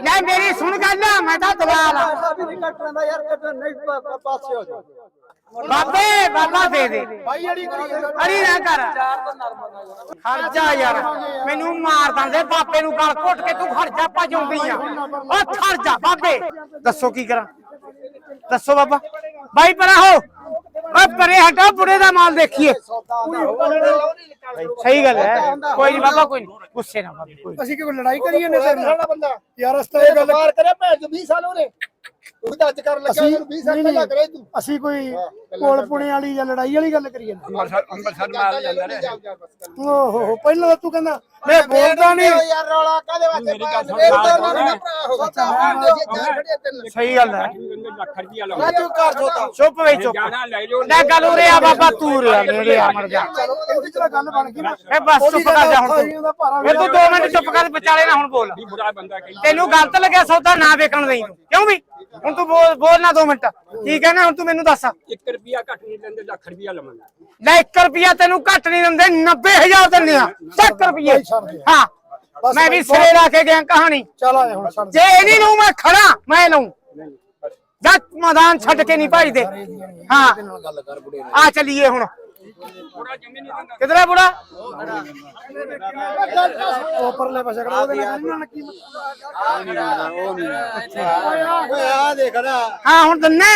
ਲੈ ਮੇਰੀ ਸੁਣ ਗੱਲ ਮੈਂ ਤਾਂ ਦਲਾਲ ਆ ਨਹੀਂ ਕੱਟ ਲੈਂਦਾ ਯਾਰ ਕੱਟ ਨਹੀਂ ਪ- ਪ- ਪਾਸੇ ਹੋ ਜਾ ਬਾਬੇ, ਬਾਬਾ ਦੇ ਦੇ। ਭਾਈ ਅੜੀ ਕਰੀ ਅੜੀ ਨਾ ਕਰ। ਚਾਰ ਯਾਰ, ਮੈਨੂੰ ਮਾਰ ਦਿੰਦੇ, ਬਾਬੇ ਨੂੰ ਗਲ ਘੁੱਟ ਕੇ ਤੂੰ ਖਰਜਾ ਭਜਾਉਂਦੀ ਆ। ਓ ਖਰਜਾ ਬਾਬੇ। ਦੱਸੋ ਕੀ ਕਰਾਂ? ਦੱਸੋ ਬਾਬਾ। ਬਾਈ ਪਰਾ ਹੋ। ਓ ਪਰੇ ਹਟਾ ਬੁੜੇ ਦਾ ਮਾਲ ਦੇਖੀਏ। ਸਹੀ ਗੱਲ ਹੈ। ਕੋਈ ਨਹੀਂ ਬਾਬਾ ਕੋਈ ਨਹੀਂ ਗੁੱਸੇ ਨਾ ਬਾਬੇ ਕੋਈ। ਅਸੀਂ ਕਿਉਂ ਲੜਾਈ ਕਰੀ ਜਾਂਦੇ ਤੇਰੇ ਨਾਲ ਬੰਦਾ। ਯਾਰ ਅਸਤਾ ਇਹ ਗੱਲ ਕਰਿਆ ਭੈਣ ਜੋ 20 ਸਾਲ ਉਹਨੇ ਤੂੰ ਤਾਂ ਅੱਜ ਕਰਨ ਲੱਗਾ ਯਾਰ 20 ਸਾਲ ਪਹਿਲਾਂ ਕਰੇ ਤੂੰ। ਅਸੀਂ ਕੋਈ ਕੋਲ ਪੁਣੇ ਵਾਲੀ ਜਾਂ ਲੜਾਈ ਵਾਲੀ ਗੱਲ ਕਰੀ ਜਾਂਦੇ ਅੰਮ੍ਰਿਤਸਰ ਅੰਮ੍ਰਿਤਸਰ ਮਾਰ ਜਾਂਦਾ ਨੇ ਓਹੋ ਹੋ ਪਹਿਲਾਂ ਤਾਂ ਤੂੰ ਕਹਿੰਦਾ ਮੈਂ ਬੋਲਦਾ ਨਹੀਂ। ਯਾਰ ਰੌਲਾ ਕਾਦੇ ਵਾਸਤੇ ਮੇਰੀ ਗੱਲ ਸੁਣ, ਇਹ ਗੱਲ ਤਾਂ ਦਾ ਭਰਾ ਹੋ ਸਹੀ ਗੱਲ ਹੈ। ਲਵਾਂ ਰਾਜੂ ਕਰ ਸੋਤਾ ਚੁੱਪ ਵੇ ਚੁੱਪ। ਲੈ ਗੱਲ ਉਰੇ ਆ ਬਾਬਾ ਤੂੰ ਉਰੇ ਆ ਨੇੜੇ ਆ ਮਰ ਜਾ। ਚਲੋ ਇਹਦੀ ਚਲਾ ਗੱਲ ਬਣ ਗਈ ਨਾ। ਇਹ ਬਸ ਚੁੱਪ ਕਰ ਜਾ ਹੁਣ ਤੂੰ। ਇਹ ਤੂੰ 2 ਮਿੰਟ ਚੁੱਪ ਕਰ ਵਿਚਾਲੇ ਨਾ ਹੁਣ ਬੋਲ। ਤੈਨੂੰ ਗਲਤ ਲੱਗਿਆ ਸੌਦਾ ਨਾ ਵੇਚਣ ਦੇਈ ਤੂੰ। ਕਿਉਂ ਵੀ ਹੁਣ ਤੂੰ ਬੋਲ ਬੋਲ ਨਾ 2 ਮਿੰਟ। ਕੀ ਕਹਿਣਾ ਹੁਣ ਤੂੰ ਮੈਨੂੰ ਦੱਸ। 1 ਰੁਪਿਆ ਘੱਟ ਨਹੀਂ ਲੈਂਦੇ ਲੱਖ ਰੁਪਿਆ ਲਵਾਂਗਾ। ਲੈ 1 ਰੁਪਿਆ ਤੈਨੂੰ ਘੱਟ ਨਹੀਂ ਦਿੰਦੇ 90000 ਦਿੰਦੇ ਆ। 1 ਰੁਪਏ ਹਾਂ। ਮੈਂ ਵੀ ਸਿਰੇ ਲਾ ਕੇ ਗਿਆ ਕਹਾਣੀ। ਚਲ ਆ ਹੁਣ ਛੱਡ ਜੇ ਇਹ ਨਹੀਂ ਲਊ ਮੈਂ ਖੜਾ ਮੈਂ ਲਊ। ਜਦ ਮੈਦਾਨ ਛੱਡ ਕੇ ਨਹੀਂ ਭਜਦੇ। ਹਾਂ। ਆ ਚੱਲੀਏ ਹੁਣ। ਦਿੰਦਾ ਕਿਧਰ ਹੈ ਬੁੜਾ? ਉੱਪਰਲੇ ਪਾਸੇ ਖੜਾ ਉਹਦੇ ਨਾਲ ਨਹੀਂ ਨਾ ਕੀ ਓਏ ਆ ਦੇਖ। ਨਾ ਹਾਂ ਹੁਣ ਦਿੰਨੇ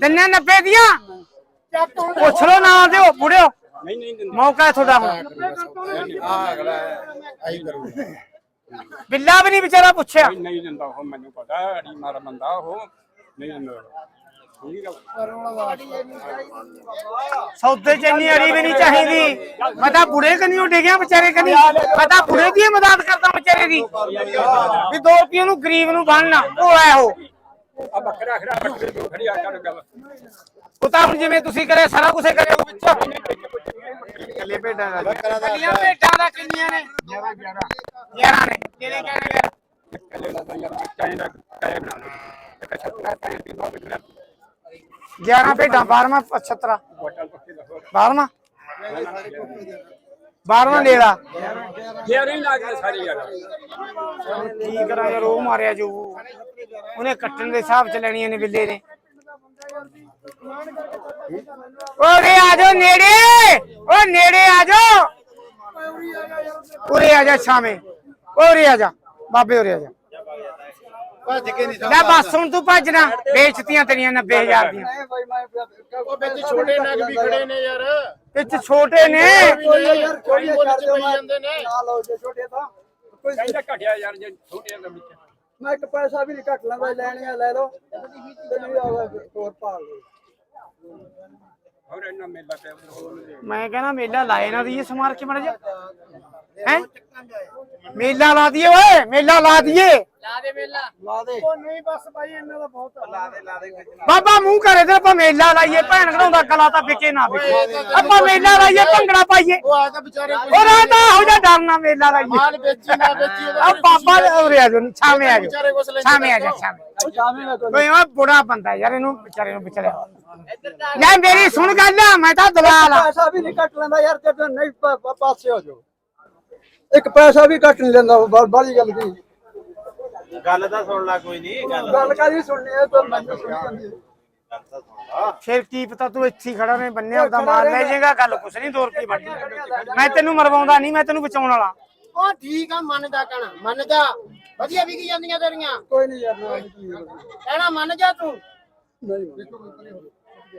ਦਿੰਨੇ 90 ਦੀਆਂ। ਪੁੱਛ ਲੋ ਨਾ ਦਿਓ ਬੁੜਿਓ। ਨਹੀਂ ਨਹੀਂ ਦਿੰਦਾ ਮੌਕਾ ਹੈ ਤੁਹਾਡਾ ਹੁਣ। ਆ ਅਗਲਾ ਆਈ ਕਰੂ ਬਿੱਲਾ ਵੀ ਨਹੀਂ ਵਿਚਾਰਾ ਪੁੱਛਿਆ। ਨਹੀਂ, ਦਿੰਦਾ ਉਹ ਮੈਨੂੰ ਪਤਾ ਅੜੀ ਮਾਰ ਬੰਦਾ ਉਹ। ਨਹੀਂ ਦਿੰਦਾ ਸੌਦੇ ਚ ਇੰਨੀ ਅੜੀ ਵੀ ਨਹੀਂ ਚਾਹੀਦੀ। ਮੈਂ ਤਾਂ ਬੁੜੇ ਕਨੀਓ ਡਿਗਿਆ ਵਿਚਾਰੇ ਕਨੀ। ਮੈਂ ਤਾਂ ਬੁੜੇ ਦੀ ਹੀ ਮਦਦ ਕਰਦਾ ਵਿਚਾਰੇ ਦੀ। ਵੀ ਦੋ ਰੁਪਏ ਨੂੰ ਗਰੀਬ ਨੂੰ ਬਣਨਾ ਉਹ ਹੈ ਉਹ। ਆ ਬੱਕਰਾ ਖੜਾ ਬੱਕਰੇ ਤੋਂ ਖੜੀ ਆ ਕਰ ਗੱਲ ਉਹ ਤਾਂ ਹੁਣ ਜਿਵੇਂ ਤੁਸੀਂ ਕਰਿਆ ਸਾਰਾ ਕੁਝ ਕਰਿਆ ਉਹ ਵਿੱਚ ਕੱਲੇ ਭੇਡਾਂ ਦਾ ਕਿੰਨੀਆਂ ਭੇਡਾਂ ਦਾ ਕਿੰਨੀਆਂ ਨੇ? 11 11 ਨੇ। ਤੇਰੇ ਕਹਿਣੇ ਫਿਰ ਕੱਲੇ ਦਾ ਯਾਰ ਚਾਹੀਦਾ ਕਾਇ ਬਣਾ ਲਓ ਇੱਕ ਛੱਤਰਾ ਕਾਇ ਦੀ ਬਾਤ ਕਰਾ 11 ਭੇਡਾਂ 12ਵਾਂ 75 ਹੋਟਲ ਪੱਕੇ ਦਾ 12ਵਾਂ 12ਵਾਂ ਲੇਲਾ ਯਾਰ ਹੀ ਲੱਗਦੇ ਸਾਰੇ ਯਾਰ ਕੀ ਕਰਾਂ ਯਾਰ ਉਹ ਮਾਰਿਆ ਜੋ। ਉਹਨੇ ਕੱਟਣ ਦੇ ਹਿਸਾਬ ਚ ਲੈਣੀਆਂ ਨੇ ਬਿੱਲੇ ਨੇ। ਆ ਜਾਓ ਨੇੜੇ! ਓ ਨੇੜੇ ਆ ਜਾਓ! ਉਰੇ ਆ ਜਾ ਛਾਵੇਂ ਉਰੇ ਆ ਜਾ। ਬਾਬੇ ਉਰੇ ਆ ਜਾ। ਭੱਜ ਕੇ ਨਹੀਂ ਲੈ ਬਸ ਹੁਣ ਤੂੰ ਭੱਜਣਾ ਵੇਚਤੀਆਂ ਤੇਰੀਆਂ 90000 ਦੀਆਂ। ਉਹ ਵਿੱਚ ਛੋਟੇ ਨਗ ਵੀ ਖੜੇ ਨੇ ਯਾਰ। ਵਿੱਚ ਛੋਟੇ ਨੇ। ਯਾਰ ਕੋਈ ਮੁੱਲ ਚ ਪਈ ਜਾਂਦੇ ਨੇ। ਨਾ ਲਓ ਜੇ ਛੋਟੇ ਤਾਂ। ਕੋਈ ਕਹਿੰਦਾ ਘਟਿਆ ਯਾਰ ਜੇ ਛੋਟੇ ਦੇ ਵਿੱਚ ਮੈਂ ਇੱਕ ਪੈਸਾ ਵੀ ਨਹੀਂ ਘੱਟ ਲੈਂਦਾ ਲੈਣੀਆਂ ਲੈ ਲਓ। ਹੋਰ ਭਾਲ ਲਓ। ਹੋਰ ਇਹਨਾਂ ਮੇਲਾ ਤੇ ਹੋਰ ਨਹੀਂ ਮੈਂ ਕਹਿੰਦਾ ਮੇਲਾ ਲਾਏ ਨਾ ਦੀਏ ਸਮਾਰ ਕੇ ਮੜ ਜਾ ਹੈ? ਮੇਲਾ ਲਾ ਦਈਏ ਓਏ ਮੇਲਾ ਲਾ ਦਈਏ। ਲਾ ਦੇ ਉਹ ਨਹੀਂ ਬਸ ਭਾਈ ਇਹਨਾਂ ਦਾ ਬਹੁਤ ਲਾ ਦੇ ਲਾ ਦੇ ਬਾਬਾ ਮੂੰਹ ਕਰੇ ਤੇ ਆਪਾਂ ਮੇਲਾ ਲਾਈਏ ਭੈਣ ਘੜਾਉਂਦਾ ਗਲਾ ਤਾਂ ਵਿਕੇ ਨਾ ਵਿਕੇ। ਆਪਾਂ ਮੇਲਾ ਲਾਈਏ ਭੰਗੜਾ ਪਾਈਏ। ਉਹ ਆ ਤਾਂ ਵਿਚਾਰੇ ਕੋਈ ਉਹ ਰਾਤਾ ਹੋ ਜਾ ਡਰਨਾ ਮੇਲਾ ਲਾਈਏ। ਮਾਲ ਵੇਚੀ ਨਾ ਵੇਚੀ ਆ ਬਾਬਾ ਉਰੇ ਆ ਜਾ ਛਾਵੇਂ ਆ ਵਿਚਾਰੇ ਜਾ ਛਾਵੇਂ ਆ ਜਾ ਛਾਵੇਂ ਕੋਈ। ਉਹ ਬੁੜਾ ਬੰਦਾ ਯਾਰ ਇਹਨੂੰ ਵਿਚਾਰੇ ਨੂੰ ਵਿਚਾਰਿਆ ਲੈ ਮੇਰੀ ਸੁਣ ਗੱਲ ਮੈਂ ਤਾਂ ਦਲਾਲ ਆ। ਪੈਸਾ ਵੀ ਨਹੀਂ ਕੱਟ ਲੈਂਦਾ ਯਾਰ ਤੇ ਨਹੀਂ ਪਾਸੇ ਹੋ ਜਾਓ। ਇੱਕ ਪੈਸਾ ਵੀ ਕੱਟ ਨਹੀਂ ਲੈਂਦਾ ਬਾਲੀ ਗੱਲ ਕੀ ਗੱਲ ਤਾਂ ਸੁਣ ਲੈ ਕੋਈ ਨਹੀਂ ਗੱਲ ਗੱਲ ਕਾਦੀ ਸੁਣਨੀ ਹੈ ਤਾਂ ਮੈਨੂੰ ਸੁਣੀ ਜਾਂਦੀ। ਫਿਰ ਕੀ ਪਤਾ ਤੂੰ ਇੱਥੇ ਖੜਾ ਨੇ ਬੰਨੇ ਆਪਦਾ ਮਾਲ ਲੈ ਜਾਏਗਾ ਗੱਲ ਕੁਛ ਨਹੀਂ 2 ਰੁਪਏ ਵੱਢ ਮੈਂ ਤੈਨੂੰ ਮਰਵਾਉਂਦਾ ਨਹੀਂ ਮੈਂ ਤੈਨੂੰ ਬਚਾਉਣ ਵਾਲਾ। ਉਹ ਠੀਕ ਆ ਮੰਨਦਾ ਕਹਣਾ ਮੰਨਦਾ। ਵਧੀਆ ਵਿਕੀ ਜਾਂਦੀਆਂ ਤੇਰੀਆਂ। ਕੋਈ ਨਹੀਂ ਯਾਰ ਕੀ। ਕਹਿਣਾ ਮੰਨ ਜਾ ਤੂੰ। ਨਹੀਂ।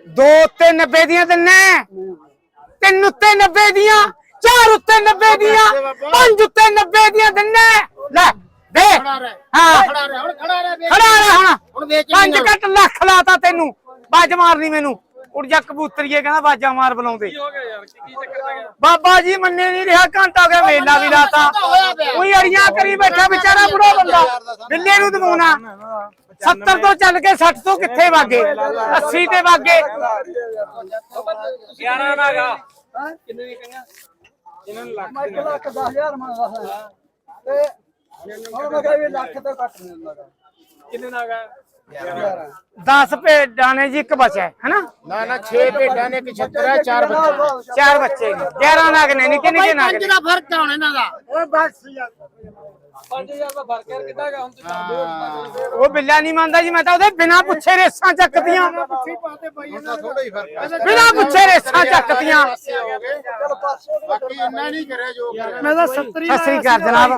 ਦੋ ਉੱਤੇ 90 ਦੀਆਂ ਦਿੰਨੇ ਤਿੰਨ ਉੱਤੇ 90 ਦੀਆਂ ਚਾਰ ਉੱਤੇ 90 ਦੀਆਂ ਪੰਜ ਉੱਤੇ 90 ਦੀਆਂ ਦਿੰਨੇ ਲੈ ਦੇ ਖੜਾ ਰਹਿ ਹਾਂ ਖੜਾ ਰਹਿ ਹੁਣ ਖੜਾ ਰਹਿ ਵੇਚ ਖੜਾ ਰਹਿ ਹੁਣ ਹੁਣ ਵੇਚ ਪੰਜ ਕੱਟ ਲੱਖ ਲਾਤਾ ਤੈਨੂੰ ਬਾਜ ਮਾਰਨੀ ਮੈਨੂੰ। ਉੜ ਜਾ ਕਬੂਤਰੀਏ ਕਹਿੰਦਾ ਬਾਜਾ ਮਾਰ ਬੁਲਾਉਂਦੇ ਬਾਬਾ ਜੀ ਮੰਨੇ ਨਹੀਂ ਰਿਹਾ ਘੰਟਾ ਹੋ ਗਿਆ ਮੇਲਾ ਵੀ ਲਾਤਾ। ਕੋਈ ਅੜੀਆਂ ਕਰੀ ਬੈਠਾ ਵਿਚਾਰਾ ਬੁੜਾ ਬੰਦਾ। ਬਿੱਲੇ ਨੂੰ ਦਵਾਉਣਾ 70 ਤੋਂ ਚੱਲ ਕੇ 60 ਤੋਂ ਕਿੱਥੇ ਵਾਗੇ? 80 ਤੇ ਵਾਗੇ। 11 ਨਾਗਾ ਹਾਂ ਕਿੰਨੇ ਦੀ ਕਹਿੰਗਾ ਇਹਨਾਂ ਨੂੰ ਲੱਖ ਮੈਂ ਲੱਖ 10000 ਮੰਗਦਾ ਹਾਂ ਤੇ ਹੁਣ ਮੈਂ ਕਿਹਾ ਵੀ ਲੱਖ ਤੋਂ ਘੱਟ ਨਹੀਂ ਕਿੰਨੇ ਨਾਗਾ 10 ਭੇਡਾਂ ਨੇ ਜੀ ਇੱਕ ਬਚਿਆ ਹੈ ਹਨਾ? ਨਾ ਨਾ 6 ਭੇਡਾਂ ਨੇ ਇੱਕ ਛੱਤਰਾ ਚਾਰ ਬੱਚੇ ਚਾਰ ਬੱਚੇ ਨੇ। 11 ਨਾਗ ਨੇ ਨਿੱਕੇ ਨਿੱਕੇ ਨਾਗ ਪੰਜ ਨੇ ਦਾ ਫ਼ਰਕ ਆ ਹੁਣ ਇਹਨਾਂ ਦਾ। ਓਏ ਬਸ ਯਾਰ 5000 ਦਾ ਫ਼ਰਕ ਯਾਰ ਕਿੱਦਾਂ ਗਾ ਹੁਣ ਤੂੰ ਕਰ ਦੇ ਉਹ ਬਿੱਲਾ ਨਹੀਂ ਮੰਨਦਾ ਜੀ ਮੈਂ ਤਾਂ ਉਹਦੇ ਬਿਨਾ ਪੁੱਛੇ ਰੇਸਾਂ ਚੱਕਦੀਆਂ ਪਿੱਛੇ ਪਾਤੇ ਬਾਈ ਇਹਨਾਂ ਨੇ ਥੋੜਾ ਹੀ ਫ਼ਰਕ ਬਿਨਾ ਪੁੱਛੇ ਰੇਸਾਂ ਚੱਕਦੀਆਂ ਬਾਕੀ ਇੰਨਾ ਨਹੀਂ ਕਰਿਆ ਜੋ ਮੈਂ ਤਾਂ 70 ਸਤਿ ਸ੍ਰੀ ਅਕਾਲ ਜਨਾਬ।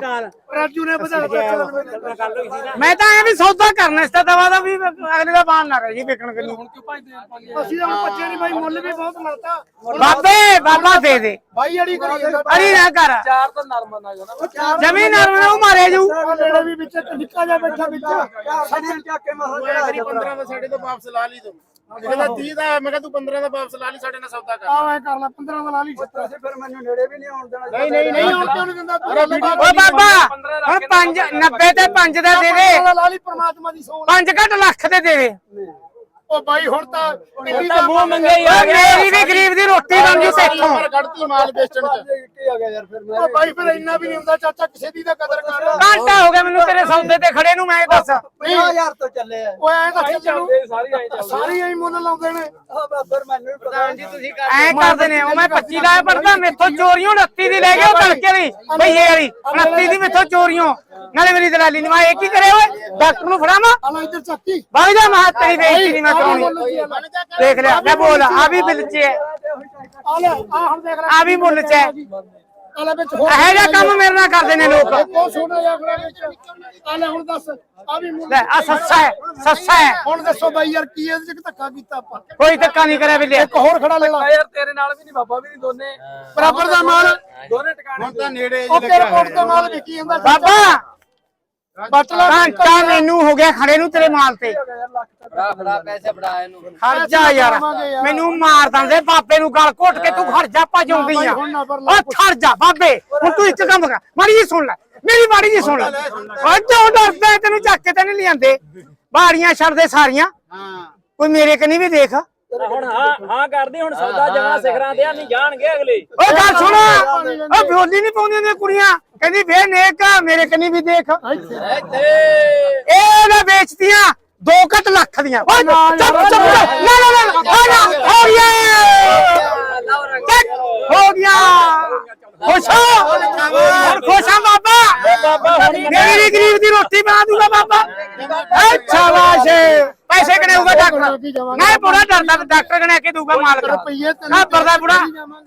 ਰਾਜੂ ਨੇ ਵਧਾ ਦਿੱਤਾ ਮੈਂ ਤਾਂ ਐ ਵੀ ਸੌਦਾ ਕਰਨਾ ਇਸ ਤਾਂ ਦਵਾ ਦਾ ਵੀ ਅਗਲੇ ਦਾ ਬਾਣ ਨਾ ਰਹੇ ਜੀ ਵਿਕਣ ਕਿਨੂੰ। ਹੁਣ ਕਿਉਂ ਭਜਦੇ ਆ? 5000 ਅਸੀਂ ਤਾਂ ਹੁਣ ਬੱਚੇ ਨਹੀਂ ਬਾਈ ਮੁੱਲ ਵੀ ਬਹੁਤ ਲਾਤਾ ਬਾਬੇ ਬਾਬਾ ਦੇ ਦੇ। ਬਾਈ ਅੜੀ ਕਰੀ ਜਾਂਦਾ। ਅੜੀ ਨਾ ਕਰ ਚਾਰ ਤਾਂ ਨਰਮ ਨਾ ਜਾਣਾ ਜਮੀ ਨਰਮ ਨਾ ਉਹ ਮਾਰੇ ਜੂ ਆਹ ਨੇੜੇ ਵੀ ਵਿੱਚ ਇੱਕ ਨਿੱਕਾ ਜਿਹਾ ਬੈਠਾ ਵਿੱਚ। ਸਾਡੇ ਚੱਕ ਕੇ ਮਸਾ ਕਰੀ 15 ਦਾ ਸਾਡੇ ਤੋਂ ਵਾਪਸ ਲਾ ਲਈ ਤੂੰ। ਇਹਦਾ 30 ਦਾ ਮੈਂ ਕਿਹਾ ਤੂੰ 15 ਦਾ ਵਾਪਸ ਲਾ ਲਈ ਸਾਡੇ ਨਾਲ ਸੌਦਾ ਕਰ। ਆਹ ਐ ਕਰ ਲੈ 15 ਦਾ ਲਾ ਲਈ। ਫਿਰ ਮੈਨੂੰ ਨੇੜੇ ਵੀ ਨਹੀਂ ਆਉਣ ਦੇਣਾ ਨਹੀਂ ਨਹੀਂ ਨਹੀਂ ਹੁਣ ਕਿਉਂ ਨਹੀਂ ਦਿੰਦਾ ਤੂੰ। ਓ ਬਾਬਾ ਹੁਣ 5 90 ਤੇ 5 ਦਾ ਦੇ ਦੇ। ਲਾ ਲਈ ਪ੍ਰਮਾਤਮਾ ਦੀ ਸੋਹ 5 ਘੱਟ ਲੱਖ ਦੇ ਦੇ ਉਹ ਬਾਈ ਹੁਣ ਤਾਂ ਮੂੰਹ ਮੰਗੇ ਹੀ ਓ ਮੇਰੀ ਵੀ ਗਰੀਬ ਦੀ ਰੋਟੀ ਬਣ ਜੂ ਪਰ ਕੱਢਤੀ ਮਾਲ ਵੇਚਣ ਚ। ਕੀ ਆ ਗਿਆ ਯਾਰ ਫਿਰ ਮੈਂ ਉਹ ਬਾਈ ਫਿਰ ਇੰਨਾ ਵੀ ਨਹੀਂ ਹੁੰਦਾ ਚਾਚਾ ਕਿਸੇ ਦੀ ਤਾਂ ਕਦਰ ਕਰ ਘੰਟਾ ਹੋ ਗਿਆ ਮੈਨੂੰ ਤੇਰੇ ਸੌਦੇ ਤੇ ਖੜੇ ਨੂੰ ਮੈਂ ਦੱਸ। 50000 ਤੋਂ ਚੱਲੇ ਆ। ਉਹ ਐ ਤਾਂ ਚੱਲੂ ਚੱਲਦੇ ਸਾਰੀ ਆਏ ਚੱਲਦੇ। ਸਾਰੇ ਐਂ ਮੁੱਲ ਲਾਉਂਦੇ ਨੇ। ਆ ਫਿਰ ਮੈਨੂੰ ਵੀ ਪਤਾ ਜੀ ਤੁਸੀਂ ਐ ਕਰਦੇ ਨੇ ਉਹ ਮੈਂ 25 ਲਾਇਆ ਪੜਦਾ ਮੇਥੋਂ ਚੋਰੀਆਂ 29 ਦੀ ਲੈ ਗਏ ਉਹ ਤੜਕੇ ਦੀ ਭਈਏ ਵਾਲੀ 29 ਦੀ ਮੇਥੋਂ ਚੋਰੀਆਂ ਨਾਲੇ ਮੇਰੀ ਦਲਾਲੀ ਮੈਂ ਇਹ ਕੀ ਕਰੇ ਓਏ? ਡਾਕਟਰ ਨੂੰ ਫੜਾਵਾਂ? ਆ ਲੈ ਇੱਧਰ ਚੱਕੀ ਵਗ ਜਾ ਮਹਾ ਤੇਰੀ ਬੇਇੱਜ਼ਤੀ ਨਹੀਂ ਮੈਂ ਕਰਾਉਣੀ। ਦੇਖ ਲਿਆ ਲੈ ਬੋਲ ਆ ਵੀ ਬਿੱਲ ਚ ਹੈ। ਆ ਲੈ ਆ ਹੁਣ ਦੇਖ ਲੈ। ਆ ਵੀ ਮੁੱਲ ਚ ਹੈ। ਆ ਲੈ ਵਿੱਚ ਹੋਰ ਇਹੋ ਜਿਹਾ ਕੰਮ ਮੇਰੇ ਨਾਲ ਕਰਦੇ ਨੇ ਲੋਕ। ਬਹੁਤ ਛੋਟਾ ਜਿਹਾ ਖੜਾ ਵਿੱਚ। ਆ ਲੈ ਹੁਣ ਦੱਸ ਆ ਵੀ ਮੁੱਲ ਲੈ ਆ ਸੱਸਾ ਹੈ ਸੱਸਾ ਹੈ। ਹੁਣ ਦੱਸੋ ਬਾਈ ਯਾਰ ਕੀ ਇਹਦੇ ਚ ਧੱਕਾ ਕੀਤਾ ਆਪਾਂ? ਕੋਈ ਧੱਕਾ ਨਹੀਂ ਕਰਿਆ ਬਿੱਲੇ ਇੱਕ ਹੋਰ ਖੜਾ ਲੈ ਲਾ। ਯਾਰ ਤੇਰੇ ਨਾਲ ਵੀ ਨਹੀਂ ਬਾਬਾ ਵੀ ਨਹੀਂ ਦੋਨੇ। ਬਰਾਬਰ ਦਾ ਮਾਲ। ਦੋਨੇ ਟਿਕਾਣੇ ਹੁਣ ਤਾਂ ਨੇੜੇ ਮਾਲ ਵਿਕੀ ਜਾਂਦਾ ਬਾਬਾ! ਬੱਟ ਲਾ ਘੰਟਾ ਮੈਨੂੰ ਹੋ ਗਿਆ ਖੜੇ ਨੂੰ ਤੇਰੇ ਮਾਲ ਤੇ। ਫੜਾ ਫੜਾ ਪੈਸੇ ਫੜਾ ਇਹਨੂੰ। ਖੜ ਜਾ ਯਾਰ। ਮੈਨੂੰ ਮਾਰ ਦਿੰਦੇ ਬਾਬੇ ਨੂੰ ਗਲ ਘੋਟ ਕੇ ਤੂੰ ਖੜ ਜਾ ਭਜਉਂਦੀ ਆ। ਓ ਖੜ ਜਾ ਬਾਬੇ। ਹੁਣ ਤੂੰ ਇੱਕ ਕੰਮ ਕਰ ਮਾੜੀ ਜੀ ਸੁਣ ਲੈ। ਮੇਰੀ ਮਾੜੀ ਜੀ ਸੁਣ ਲੈ। ਓ ਡਰਦਾ ਹੈ? ਤੈਨੂੰ ਚੱਕ ਕੇ ਤੇ ਨਹੀਂ ਲਿਆਂਦੇ। ਬਾੜੀਆਂ ਛੱਡਦੇ ਸਾਰੀਆਂ। ਹਾਂ। ਕੋਈ ਮੇਰੇ ਕਨੀ ਵੀ ਦੇਖ। ਹੁਣ ਹਾਂ ਹਾਂ ਕਰਦੀ ਹੁਣ ਸੌਦਾ ਜਮਾ ਸਿਖਰਾਂ ਦੇ ਨਹੀਂ ਜਾਣਗੇ ਅਗਲੇ। ਓ ਗੱਲ ਸੁਣ। ਓ ਬੋਲੀ ਨਹੀਂ ਪਾਉਂਦੀਆਂ ਨੇ ਕੁੜੀਆਂ। ਕਹਿੰਦੀ ਵੇ ਨੇਕ ਮੇਰੇ ਕਨੀ ਵੀ ਦੇਖ ਇਹ ਨਾ ਵੇਚਦੀਆਂ ਦੋ ਘੱਟ ਲੱਖ ਦੀਆਂ ਓ ਚੁੱਪ ਚੁੱਪ ਨਾ ਨਾ ਨਾ ਨਾ, ਹੋ ਨਾ ਹੋ ਗਿਆ ਚੱਕ, ਹੋ ਗਿਆ ਖੁਸ਼ ਹੋ ਹੁਣ ਖੁਸ਼ ਆ ਬਾਬਾ ਮੇਰੀ ਵੀ ਗਰੀਬ ਦੀ ਰੋਟੀ ਬਣਾ ਦੂਗਾ ਬਾਬਾ ਐ ਸ਼ਾਬਾਸ਼ ਪੈਸੇ ਕਨੇ ਹੋਊਗਾ ਡਾਕਟਰ? ਮੈਂ ਬੁੜਾ ਡਰਦਾ ਡਾਕਟਰ ਕਨੇ ਕੇ ਦੂਗਾ ਮਾਲਕ? ਨਾ ਪਰਦਾ ਬੁੜਾ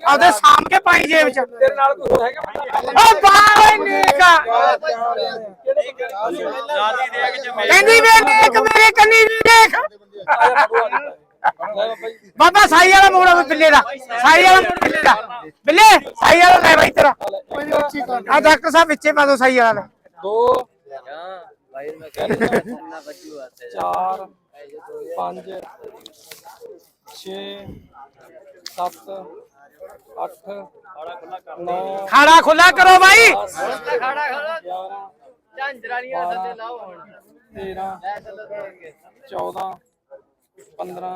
ਆਪਦੇ ਸਾਂਭ ਕੇ ਪਾਈ ਜੇਬ ਚ। ਤੇਰੇ ਨਾਲ ਕੋਈ ਹੋਰ ਹੈਗਾ ਓ ਬਾਏ ਨੇਕਾ ਕਹਿੰਦੀ ਵੇ ਨੇਕ ਮੇਰੇ ਕੰਨੀ ਵੀ ਦੇਖ ਬਾਬਾ ਸਾਈ ਵਾਲਾ ਮੋੜਾ ਵੀ ਬਿੱਲੇ ਦਾ। ਸਾਈ ਵਾਲਾ ਮੋੜ ਬਿੱਲੇ ਦਾ। ਬਿੱਲੇ ਸਾਈ ਵਾਲਾ ਲੈ ਬਾਈ ਤੇਰਾ। ਆ ਡਾਕਟਰ ਸਾਹਿਬ ਵਿੱਚੇ ਪਾ ਦੋ ਸਾਈ ਵਾਲਾ ਲੈ। ਦੋ। ਚਾਰ। ਪੰਜ ਛੇ ਸੱਤ ਅੱਠ ਨੌ ਖਾੜਾ ਖੁੱਲਾ ਕਰੋ ਬਾਈ। ਗਿਆਰਾਂ ਝਾਂਜਰਾਲੀਆਂ ਸੱਤੇ ਲਾਓ ਹੁਣ। 13 14 15